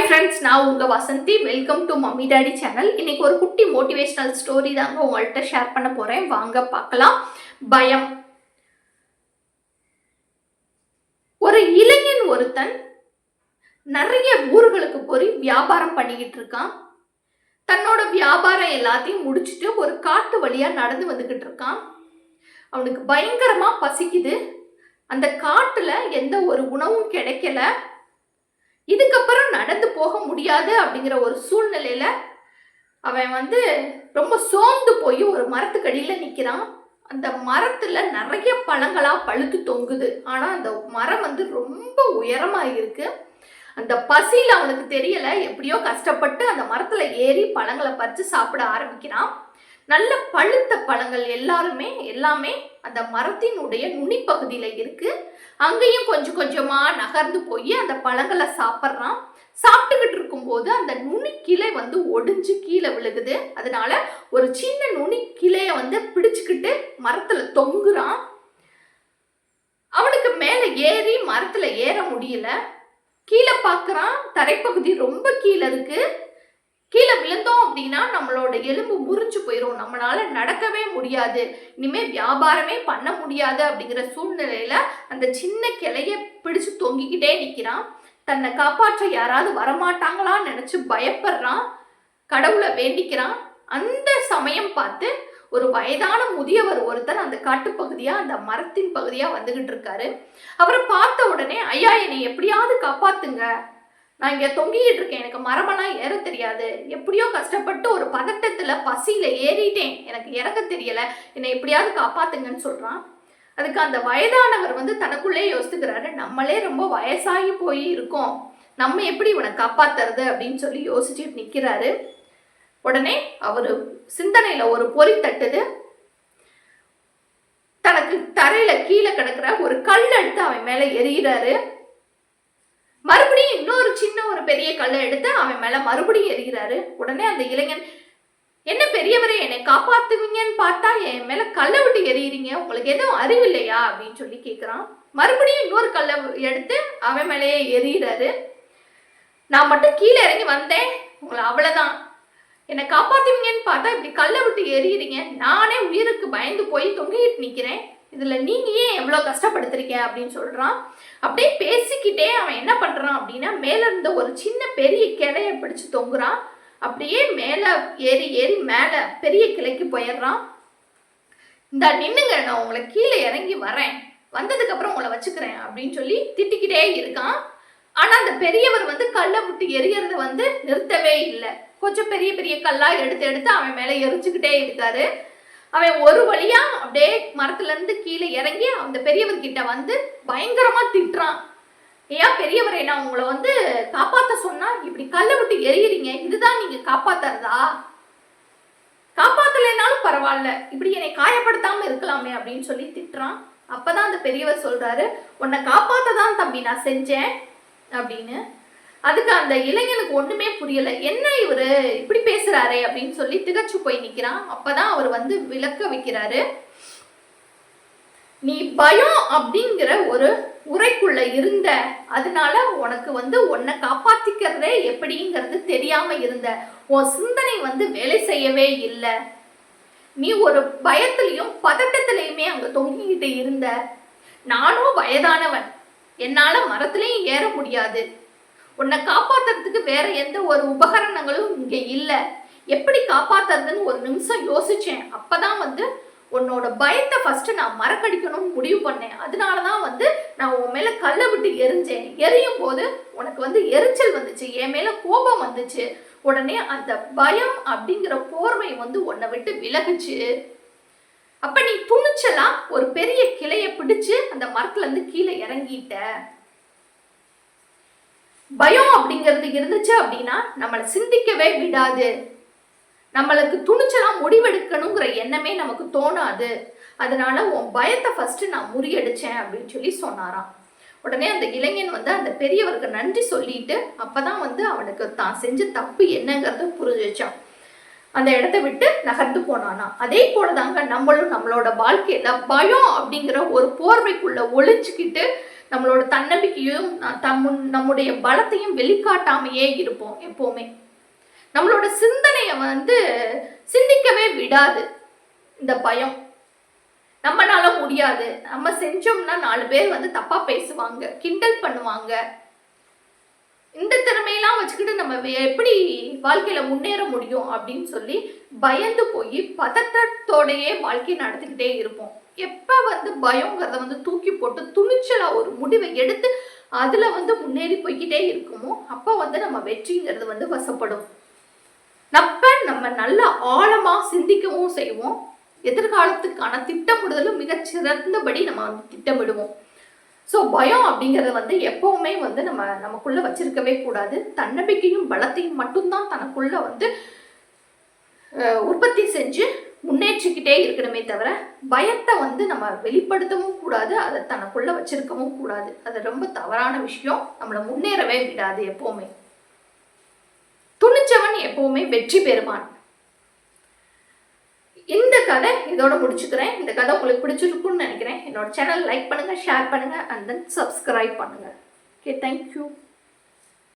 Hi friends நான் உங்கள் Vasanthi. Welcome to mummy daddy channel இன்னைக்கு ஒரு குட்டி மோட்டிவேஷனல் ஸ்டோரி தாங்க உங்கள்கிட்ட ஷேர் பண்ண போகிறேன் வாங்க பார்க்கலாம். பயம். ஒரு இளைஞன் ஒருத்தன் நிறைய ஊர்களுக்கு போய் வியாபாரம் பண்ணிக்கிட்டு இருக்கான். தன்னோட வியாபாரம் எல்லாத்தையும் முடிச்சுட்டு ஒரு காட்டு வழியாக நடந்து வந்துக்கிட்டு இருக்கான். அவனுக்கு பயங்கரமாக பசிக்குது. அந்த காட்டில் எந்த ஒரு உணவும் கிடைக்கல. இதுக்கப்புறம் நடந்து போக முடியாது அப்படிங்கிற ஒரு சூழ்நிலையில அவன் வந்து ரொம்ப சோர்ந்து போய் ஒரு மரத்துக்கடியில் நிற்கிறான் அந்த மரத்துல நிறைய பழங்களா பழுத்து தொங்குது. ஆனா அந்த மரம் வந்து ரொம்ப உயரமா இருக்கு. அந்த பசியில் அவனுக்கு தெரியல. எப்படியோ கஷ்டப்பட்டு அந்த மரத்துல ஏறி பழங்களை பறித்து சாப்பிட ஆரம்பிக்கிறான். நல்ல பழுத்த பழங்கள் எல்லாருமே எல்லாமே அந்த மரத்தினுடைய நுனிப்பகுதியில் இருக்குது அங்கேயும் கொஞ்சம் கொஞ்சமாக நகர்ந்து போய் அந்த பழங்களை சாப்பிட்றான். சாப்பிட்டுக்கிட்டு இருக்கும்போது அந்த நுனி கிளை வந்து ஒடிஞ்சு கீழே விழுகுது. அதனால ஒரு சின்ன நுனி கிளையை வந்து பிடிச்சுக்கிட்டு மரத்தில் தொங்குறான். அவனுக்கு மேலே ஏறி மரத்தில் ஏற முடியல. கீழே பார்க்கறான் தரைப்பகுதி ரொம்ப கீழே இருக்குது கீழே விழுந்தோம் அப்படின்னா நம்மளோட எலும்பு முறிஞ்சு போயிடும் நம்மளால நடக்கவே முடியாது. இனிமே வியாபாரமே பண்ண முடியாது அப்படிங்கிற சூழ்நிலையில அந்த சின்ன கிளைய பிடிச்சு தொங்கிக்கிட்டே நிற்கிறான் தன்னை காப்பாற்ற யாராவது வரமாட்டாங்களான்னு நினச்சி பயப்படுறான். கடவுளை வேண்டிக்கிறான். அந்த சமயம் பார்த்து ஒரு வயதான முதியவர் ஒருத்தர் அந்த காட்டுப்பகுதியா அந்த மரத்தின் பகுதியா வந்துகிட்டு இருக்காரு. அவரை பார்த்த உடனே ஐயா என்னை எப்படியாவது காப்பாத்துங்க. நான் இங்கே தொங்கிட்டு இருக்கேன். எனக்கு மரமெல்லாம் ஏற தெரியாது. எப்படியோ கஷ்டப்பட்டு ஒரு பதட்டத்தில் பசியில் ஏறிட்டேன். எனக்கு இறக்க தெரியலை. என்னை எப்படியாவது காப்பாத்துங்கன்னு சொல்கிறான் அதுக்கு அந்த வயதானவர் வந்து தனக்குள்ளே யோசித்துக்கிறாரு நம்மளே ரொம்ப வயசாகி போய் இருக்கோம். நம்ம எப்படி இவனை காப்பாத்துறது அப்படின்னு சொல்லி யோசிச்சுட்டு நிற்கிறாரு உடனே அவர் சிந்தனையில் ஒரு பொறி தட்டுது. தனக்கு தரையில கீழே கிடக்கிற ஒரு கல் எடுத்து அவன் மேலே எறிகிறாரு. மறுபடியும் இன்னொரு சின்ன ஒரு பெரிய கல்லை எடுத்து அவன் மேல மறுபடியும் எறிகிறாரு. உடனே அந்த இளைஞன் என்ன பெரியவரே என்னை காப்பாத்துவீங்கன்னு பார்த்தா என் மேல கல்லை விட்டு எறிகிறீங்க. உங்களுக்கு எதுவும் அறிவில்லையா? அப்படின்னு சொல்லி கேட்குறான் மறுபடியும் இன்னொரு கல்லை எடுத்து அவன் மேலேயே எறிகிறாரு. நான் மட்டும் கீழே இறங்கி வந்தேன். உங்களை அவ்வளவுதான். என்னை காப்பாத்துவீங்கன்னு பார்த்தா இப்படி கல்லை விட்டு எறிகிறீங்க. நானே உயிருக்கு பயந்து போய் தொங்கிட்டு நிக்கிறேன். இதில் நீங்கள் ஏன் எவ்வளோ கஷ்டப்படுத்துறீங்க அப்படின்னு சொல்கிறான் அப்படியே பேசிக்கிட்டே அவன் என்ன பண்ணுறான் அப்படின்னா மேலே இருந்த ஒரு சின்ன பெரிய கிளையை பிடிச்சி தொங்குறான். அப்படியே மேலே ஏறி ஏறி மேலே பெரிய கிளைக்கு போயிடுறான். இந்த நின்னுங்க நான் உங்களை கீழே இறங்கி வரேன். வந்ததுக்கப்புறம் உங்களை வச்சுக்கிறேன் அப்படின்னு சொல்லி திட்டிக்கிட்டே இருக்கான். ஆனால் அந்த பெரியவர் வந்து கல்லை விட்டு எரியறத வந்து நிறுத்தவே இல்லை. கொஞ்சம் பெரிய பெரிய கல்லா எடுத்து எடுத்து அவன் மேலே எரிச்சுக்கிட்டே இருக்காரு. அவன் ஒரு வழியா அப்படியே மரத்துல இருந்து கீழே இறங்கி அந்த பெரியவர்கிட்ட வந்து பயங்கரமா திட்டுறான். ஏன் பெரியவரை நான் உங்களை வந்து காப்பாத்த சொன்னா இப்படி கல்லை விட்டு எரியறீங்க இதுதான் நீங்க காப்பாத்துறதா? காப்பாத்தலைனாலும் பரவாயில்ல. இப்படி என்னை காயப்படுத்தாம இருக்கலாமே அப்படின்னு சொல்லி திட்டுறான். அப்பதான் அந்த பெரியவர் சொல்றாரு உன்னை காப்பாத்த தான் தம்பி நான் செஞ்சேன் அப்படின்னு. அதுக்கு அந்த இளைஞனுக்கு ஒண்ணுமே புரியல. என்ன இவரு இப்படி பேசுறாரு அப்படின்னு சொல்லி திகச்சு போய் நிக்கிறான். அப்பதான் அவர் வந்து விளக்க வைக்கிறாரு. நீ பயம் அப்படிங்கிற ஒரு உரைக்குள்ள இருந்த அதனால உனக்கு வந்து உன்னை காப்பாத்திக்கிறதே எப்படிங்கிறது தெரியாம இருந்த. உன் சிந்தனை வந்து வேலை செய்யவே இல்லை. நீ ஒரு பயத்திலையும் பதட்டத்திலையுமே அங்க தொங்கிக்கிட்டு இருந்த. நானும் வயதானவன். என்னால மரத்திலையும் ஏற முடியாது. உன்னை காப்பாத்துறதுக்கு வேற எந்த ஒரு உபகரணங்களும் இங்க இல்ல. எப்படி காப்பாத்துறதுன்னு ஒரு நிமிஷம் யோசிச்சேன். அப்பதான் வந்து உன்னோட பயத்தை ஃபர்ஸ்ட் நான் மறக்கடிக்கணும்னு முடிவு பண்ணேன். அதனால தான் வந்து நான் உன் மேல கல்லை விட்டு எரிஞ்சேன். எரியும் போது உனக்கு வந்து எரிச்சல் வந்துச்சு. என் மேல கோபம் வந்துச்சு. உடனே அந்த பயம் அப்படிங்கிற போர்வை வந்து உன்னை விட்டு விலகுச்சு. அப்ப நீ துணிச்சலா ஒரு பெரிய கிளைய பிடிச்சு அந்த மரத்துல இருந்து கீழே இறங்கிட்ட. பயம் அப்படிங்கிறது இருந்துச்சு அப்படின்னா நம்மளை சிந்திக்கவே விடாது. நம்மளுக்கு துணிச்சலாம் முடிவெடுக்கணுங்கிற எண்ணமே நமக்கு தோணாது. அதனால உன் பயத்தை ஃபர்ஸ்ட் நான் முறியடிச்சேன் அப்படின்னு சொல்லி சொன்னாராம். உடனே அந்த இளைஞன் வந்து அந்த பெரியவருக்கு நன்றி சொல்லிட்டு அப்பதான் வந்து அவனுக்கு தான் செஞ்ச தப்பு என்னங்கிறத புரிஞ்சுச்சான் அந்த இடத்த விட்டு நகர்ந்து போனானா அதே போலதாங்க நம்மளும் நம்மளோட வாழ்க்கையில பயம் அப்படிங்கிற ஒரு போர்வைக்குள்ள ஒழிச்சுக்கிட்டு நம்மளோட தன்னம்பிக்கையும் தம் நம்முடைய பலத்தையும் வெளிக்காட்டாமையே இருப்போம் எப்போவுமே. நம்மளோட சிந்தனையை வந்து சிந்திக்கவே விடாது இந்த பயம். நம்மனால முடியாது. நம்ம செஞ்சோம்னா நாலு பேர் வந்து தப்பா பேசுவாங்க கிண்டல் பண்ணுவாங்க. இந்த திறமையெல்லாம் வச்சுக்கிட்டு நம்ம எப்படி வாழ்க்கையில முன்னேற முடியும் அப்படின்னு சொல்லி பயந்து போய் பதட்டத்தோடையே வாழ்க்கை நடத்திக்கிட்டே இருப்போம். எப்போ வந்து பயங்கிறத வந்து தூக்கி போட்டு துணிச்சலாக ஒரு முடிவை எடுத்து அதில் வந்து முன்னேறி போய்கிட்டே இருக்குமோ அப்போ வந்து நம்ம வெற்றிங்கிறது வந்து வசப்படும். அப்ப நம்ம நல்ல ஆழமாக சிந்திக்கவும் செய்வோம். எதிர்காலத்துக்கான திட்டமிடுதலும் மிகச்சிறந்தபடி நம்ம வந்து திட்டமிடுவோம். ஸோ பயம் அப்படிங்கிறது வந்து எப்பவுமே வந்து நம்ம நமக்குள்ளே வச்சிருக்கவே கூடாது. தன்னம்பிக்கையும் பலத்தையும் மட்டும்தான் தனக்குள்ளே வந்து உற்பத்தி செஞ்சு முன்னேற்றிக்கிட்டே இருக்கணுமே தவிர பயத்தை வந்து நம்ம வெளிப்படுத்தவும் கூடாது அதை தனக்குள்ள வச்சிருக்கவும் கூடாது. அது ரொம்ப தவறான விஷயம். நம்மளை முன்னேறவே விடாது எப்பவுமே. துணிச்சவன் எப்பவுமே வெற்றி பெறுவான். இந்த கதை இதோட முடிச்சுக்கிறேன். இந்த கதை உங்களுக்கு பிடிச்சிருக்கும்னு நினைக்கிறேன். என்னோட சேனல் லைக் பண்ணுங்க ஷேர் பண்ணுங்க அண்ட் தென் சப்ஸ்கிரைப் பண்ணுங்க. Okay thank you